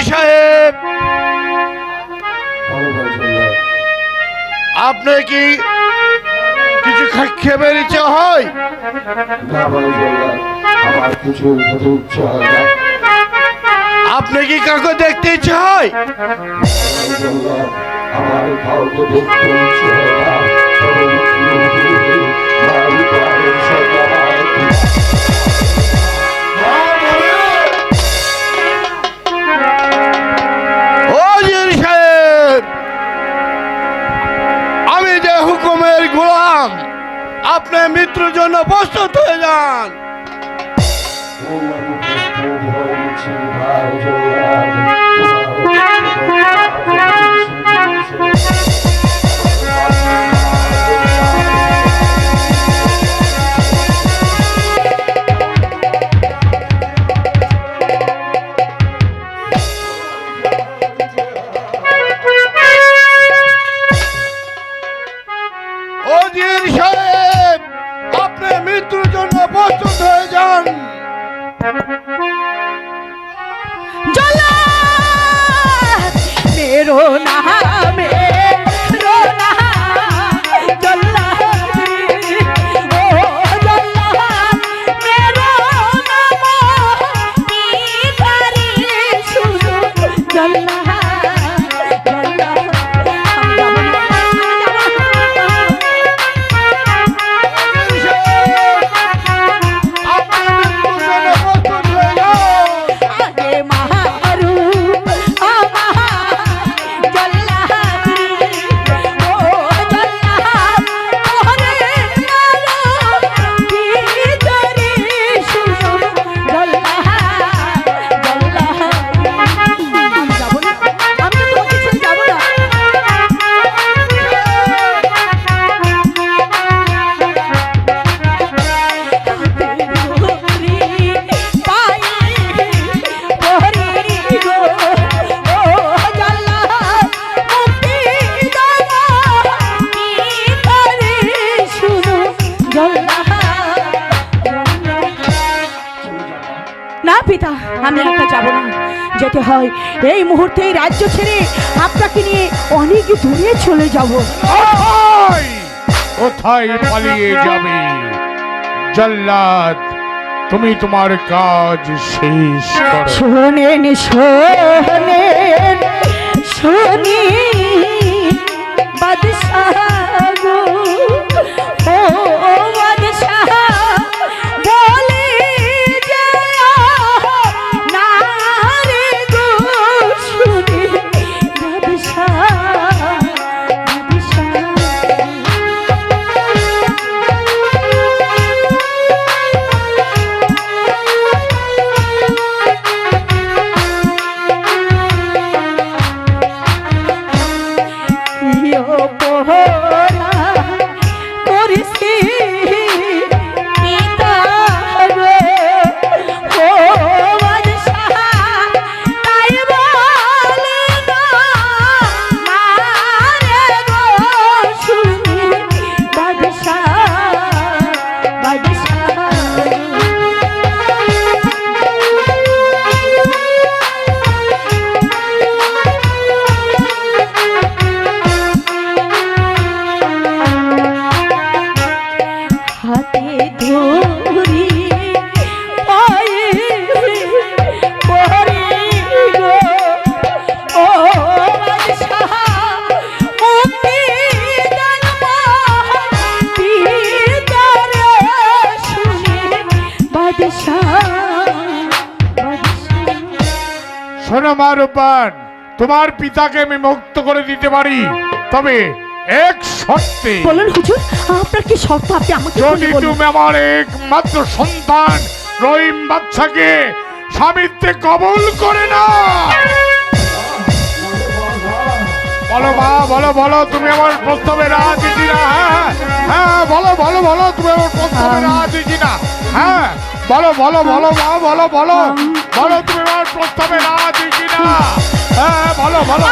সাহেব। আপনি কি কিছু খা- খেবের ইচ্ছা হয়। কিছু খেতে হয় আপনি কি কাউকে দেখতে সাহেব, আমি যে হুকুমের গোলাম, আপনি মৃত্যুর জন্য প্রস্তুত হয়ে যান। Jaya মেরো পিতা আমি একা যাব না। যেতে হয় এই মুহূর্তে এই রাজ্য ছেড়ে আপনাকে নিয়ে অনেক দূরে চলে যাব। কোথায় পালিয়ে যাবে? জল্লাদ তুমি তোমার কাজ শেষ শোনেন শোনেন শুনি বাদশাহ পোহরা। শোনো মা রূপান তোমার পিতাকে আমি মুক্ত করে দিতে পারি তবে এক শর্তে। বলুন হুজুর আপনার কি শর্ত? আপনি আমাকে যদি তুমি আমার একমাত্র সন্তান রহিম বাচ্চাকে স্বামীত্বে কবুল করে না বলো মা বলো বলো তুমি আমার প্রস্তাবে রাজি কিনা? হ্যাঁ হ্যাঁ বলো বলো বলো তুমি আমার প্রস্তাবে রাজি কিনা? হ্যাঁ বলো বলো বলো মা বলো বলো। বলো তুমি আমার প্রস্তাবে রাজি হ্যাঁ বলো বলো।